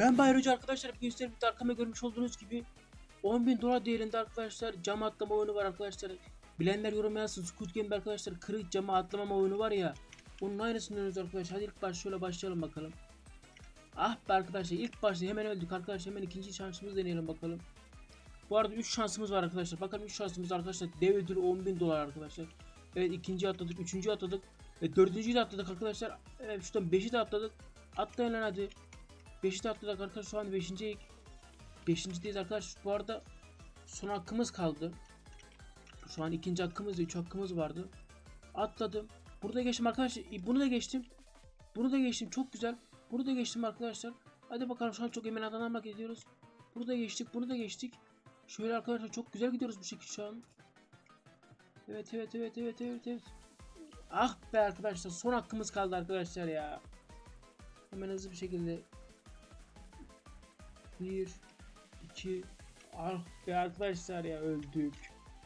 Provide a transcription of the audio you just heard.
Ben Bayrocu arkadaşlar bir gösterip arkama görmüş olduğunuz gibi 10.000 dolar değerinde arkadaşlar cam atlama oyunu var arkadaşlar. Bilenler yorum yazsın. Squid Game arkadaşlar kırık cama atlamama oyunu var ya. Onun aynısını dönüyoruz arkadaşlar. Hadi ilk baş şöyle başlayalım bakalım. Ah be arkadaşlar ilk başta hemen öldük arkadaşlar. Hemen ikinci şansımızı deneyelim bakalım. Bu arada 3 şansımız var arkadaşlar. Bakalım 3 şansımız arkadaşlar. Dev ödülü 10.000 dolar arkadaşlar. Evet ikinci atladık. Üçüncü atladık. Ve dördüncüyü de atladık arkadaşlar. Evet şuradan 5'i de atladık. Atlayın lan hadi. 5'i de arkadaşlar. Şu an 5. 5.deyiz arkadaşlar. Bu arada son hakkımız kaldı. Şu an ikinci hakkımız ve 3 hakkımız vardı. Atladım. Burada geçtim arkadaşlar. Bunu da geçtim. Bunu da geçtim. Çok güzel. Bunu da geçtim arkadaşlar. Hadi bakalım şu an çok emin adamlarla gidiyoruz. Bunu da geçtik. Bunu da geçtik. Şöyle arkadaşlar çok güzel gidiyoruz bu şekilde şu an. Evet evet evet evet evet evet. Ah be arkadaşlar son hakkımız kaldı arkadaşlar ya. Hemen hızlı bir şekilde 1 2 Ah be arkadaşlar ya öldük.